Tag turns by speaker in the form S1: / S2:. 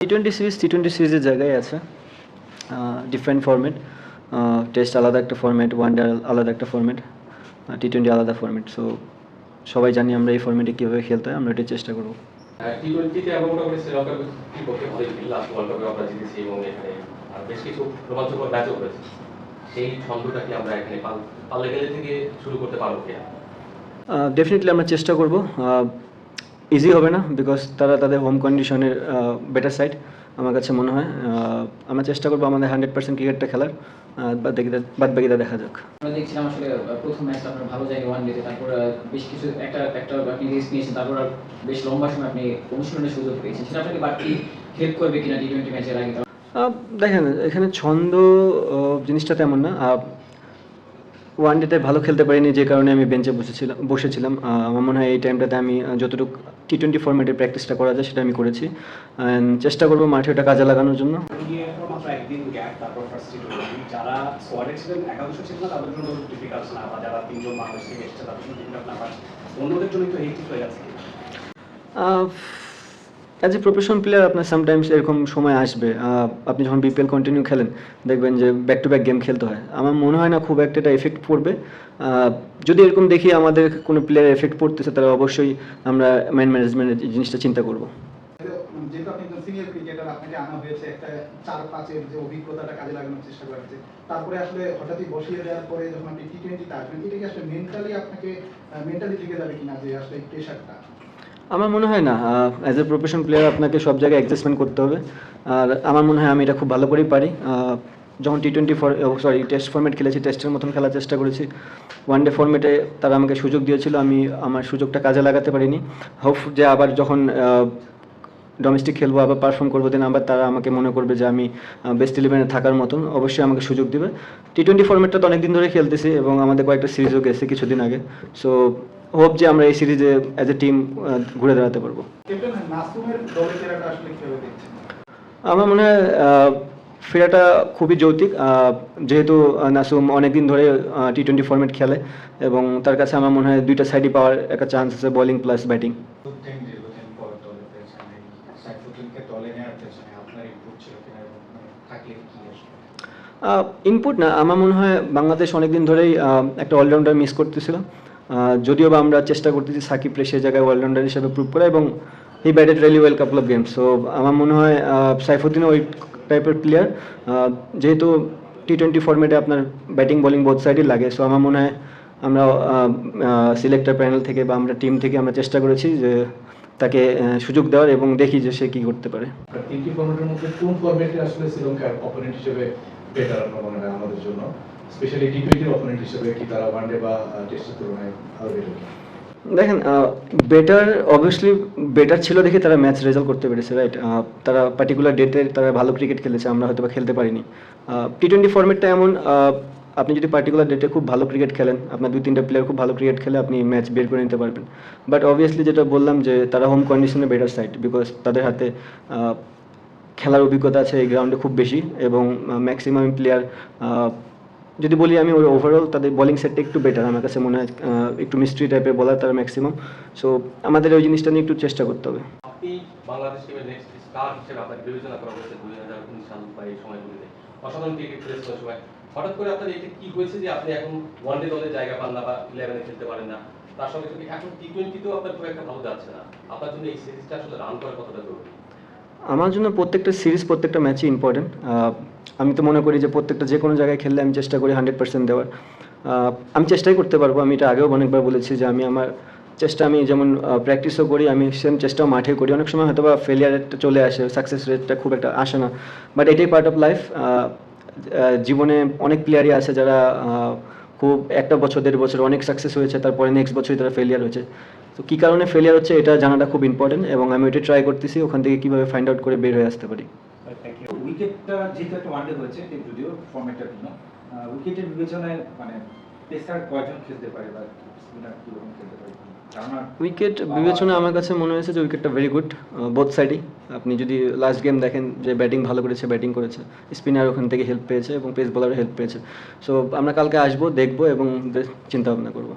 S1: T twenty series T twenty সিরিজের জায়গায় আছে ডিফারেন্ট ফর্মেট টেস্ট আলাদা একটা ফর্মেট ওয়ান ডে আলাদা একটা ফর্মেট টি টোয়েন্টি আলাদা ফর্মেট সো সবাই জানি আমরা এই ফর্মেটে কীভাবে খেলতে হয় আমরা এটাই চেষ্টা করব। ডেফিনেটলি আমরা চেষ্টা করব। ইজি হবে না বিকজ তারা তাদের হোম কন্ডিশনের বেটার সাইড আমার কাছে মনে হয়। আমরা চেষ্টা করব আমাদের হান্ড্রেড পার্সেন্ট ক্রিকেটটা খেলার বাদ বাকিটা বাদ বাকিটা দেখা যাক।
S2: আমরা দেখছিলাম আসলে প্রথম ম্যাচটা আপনার ভালো জায়গায় ওয়ান ডেতে তারপর বেশ কিছু একটা একটা আপনি রিস্ক নিয়েছেন তারপর বেশ লম্বা সময় আপনি অনুশীলনের সুযোগ পেয়েছেন। সেটা আপনাকে বাড়তি হেল্প করবে কিনা টি টোয়েন্টি ম্যাচের আগে?
S1: দেখেন এখানে ছন্দ জিনিসটা তেমন না। ওয়ান ডেতে ভালো খেলতে পারিনি যে কারণে আমি বেঞ্চে বসেছিলাম বসেছিলাম। আমার মনে হয় এই টাইমটাতে আমি যতটুকু টি টোয়েন্টি ফর্মেটে প্র্যাকটিসটা করা যায় সেটা আমি করেছি। অ্যান্ড চেষ্টা করব মাঠে ওটা কাজে লাগানোর জন্য।
S3: অন্যদের তো হয়ে যাচ্ছে।
S1: অ্যাজ এ প্রফেশনাল প্লেয়ার আপনার সামটাইমস এরকম সময় আসবে। আপনি যখন বিপিএল কন্টিনিউ খেলেন, দেখবেন যে ব্যাক টু ব্যাক গেম খেলতে হয়। আমার মনে হয় না খুব একটা এটা এফেক্ট পড়বে। যদি এরকম দেখি আমাদের কোনো প্লেয়ার এফেক্ট পড়তেছে, তাহলে অবশ্যই আমরা ম্যান ম্যানেজমেন্টের জিনিসটা চিন্তা করব।
S4: তারপরে আসলে হঠাৎই বসিয়ে দেওয়ার পরে যখন আপনি টি টোয়েন্টিতে আসবেন, এটা কি আসলে মেন্টালি আপনাকে মেন্টালি থেকে যাবে কিনা যে আসলে প্রেশারটা
S1: আমার মনে হয় না অ্যাজ এ প্রফেশন প্লেয়ার আপনাকে সব জায়গায় অ্যাডজাস্টমেন্ট করতে হবে। আর আমার মনে হয় আমি এটা খুব ভালো করেই পারি। যখন T twenty for sorry test format খেলেছি টেস্টের মতন খেলার চেষ্টা করেছি ওয়ান ডে ফর্মেটে তারা আমাকে সুযোগ দিয়েছিল, আমি আমার সুযোগটা কাজে লাগাতে পারিনি। হোপ যে আবার যখন ডোমেস্টিক খেলব, আবার পারফর্ম করব দেন আবার তারা আমাকে মনে করবে যে আমি বেস্ট ইলেভেনে থাকার মতন, অবশ্যই আমাকে সুযোগ দিবে। টি টোয়েন্টি ফর্মেটটা তো অনেক দিন ধরে খেলতেছি এবং আমাদের কয়েকটা সিরিজও গেছে কিছুদিন আগে। সো হোপ যে আমরা এই সিরিজে অ্যাজ এ টিম ঘুরে দাঁড়াতে পারব।
S4: ক্যাপ্টেন নাসুমের দলে ফেরাটা আসলে কীভাবে দেখছেন?
S1: আমার মনে হয় ফেরাটা খুবই যৌতিক যেহেতু নাসুম অনেকদিন ধরে টি টোয়েন্টি ফর্মেট খেলে এবং তার কাছে আমার মনে হয় দুইটা সাইডই পাওয়ার একটা চান্স আছে বোলিং প্লাস ব্যাটিং
S5: ইনপুট ছিল কিনা এবং থাকলে কি আসবে
S1: ইনপুট না আমার মনে হয় বাংলাদেশ অনেকদিন ধরেই একটা অলরাউন্ডার মিস করতেছিল। আহ, যদিও বা আমরা চেষ্টা করতেছি সাকিব রে সে জায়গায় অলরাউন্ডার হিসেবে প্রুভ করা এবং he batted really well couple of games so আমার মনে হয় সাইফুদ্দিন ওই টাইপের প্লেয়ার যেহেতু টি টোয়েন্টি ফর্মেটে আপনার ব্যাটিং বোলিং বোথ সাইডই লাগে। সো আমার মনে হয় আমরা সিলেক্টর প্যানেল থেকে বা আমরা টিম থেকে আমরা চেষ্টা করেছি যে তাকে সুযোগ দেওয়ার এবং দেখি যে সে কী করতে পারে।
S6: ফর্মেটের মধ্যে কোন ফর্মেটে আসলে শ্রীলঙ্কার অপোনেন্ট হিসেবে বেটার আপনার মনে হয় আমাদের জন্য স্পেশালি টি টোয়েন্টির অপোনেন্ট হিসেবে কি তারা ওয়ানডে বা টেস্টের তুলনায় বেটার
S1: দেখেন বেটার অবভিয়াসলি বেটার ছিল দেখে তারা ম্যাচ রেজাল্ট করতে পেরেছে রাইট তারা পার্টিকুলার ডেটে তারা ভালো ক্রিকেট খেলেছে, আমরা হয়তো বা খেলতে পারিনি। টি টোয়েন্টি ফর্মেটটা এমন আপনি যদি পার্টিকুলার ডেটে খুব ভালো ক্রিকেট খেলেন, আপনার দুই তিনটা প্লেয়ার খুব ভালো ক্রিকেট খেলে আপনি ম্যাচ বের করে নিতে পারবেন। বাট অবভিয়াসলি যেটা বললাম যে তারা হোম কন্ডিশনে বেটার সাইড বিকজ তাদের হাতে খেলার অভিজ্ঞতা আছে এই গ্রাউন্ডে খুব বেশি এবং ম্যাক্সিমাম প্লেয়ার যদি বলি আমি ওই ওভারঅল তাদের বোলিং সেটটা একটু বেটার আমার কাছে মনে হয় একটু মিস্ট্রি টাইপের বলার তারা ম্যাক্সিমাম সো আমাদের ওই জিনিসটা নিয়ে একটু চেষ্টা করতে হবে।
S7: আপনি খেলতে পারেন তার সঙ্গে এখন টি টোয়েন্টিতেও আপনার খুব একটা ভালো যাচ্ছে না। আপনার জন্য এই সিরিজটা আসলে রান করা কতটা জরুরি?
S1: আমার জন্য প্রত্যেকটা সিরিজ প্রত্যেকটা ম্যাচই ইম্পর্টেন্ট আমি তো মনে করি যে প্রত্যেকটা যে কোনো জায়গায় খেললে আমি চেষ্টা করি হান্ড্রেড পার্সেন্ট দেওয়ার। আমি চেষ্টাই করতে পারব। আমি এটা আগেও অনেকবার বলেছি যে আমি আমার চেষ্টা, আমি যেমন প্র্যাকটিসও করি, আমি সেম চেষ্টাও মাঠে করি। অনেক সময় হয়তো বা ফেলিয়ার রেটটা চলে আসে সাকসেস রেটটা খুব একটা আসে না। বাট এটাই পার্ট অফ লাইফ জীবনে অনেক প্লেয়ারই আছে যারা খুব একটা বছর, দেড় বছর অনেক সাকসেস হয়েছে, তারপরে নেক্সট বছরই তারা ফেলিয়ার হয়েছে। তো কী কারণে ফেলিয়ার হচ্ছে এটা জানাটা খুব ইম্পর্টেন্ট এবং আমি ওইটা ট্রাই করতেছি, ওখান থেকে কীভাবে ফাইন্ড আউট করে বের হয়ে আসতে পারি।
S5: উইকেটটা যেহেতু একটা হয়েছে যদিও জন্য উইকেটের বিবেচনায় মানে পেসার কয়জন খেলতে পারে বা স্পিনার কীরকম খেলতে পারে?
S1: উইকেট বিবেচনা আমার কাছে মনে হয়েছে যে উইকেটটা ভেরি গুড বোথ সাইডই আপনি যদি লাস্ট গেম দেখেন যে ব্যাটিং ভালো করেছে ব্যাটিং করেছে স্পিনার ওখান থেকে হেল্প পেয়েছে এবং পেস বোলারও হেল্প পেয়েছে। সো আমরা কালকে আসব, দেখব এবং চিন্তা ভাবনা করব।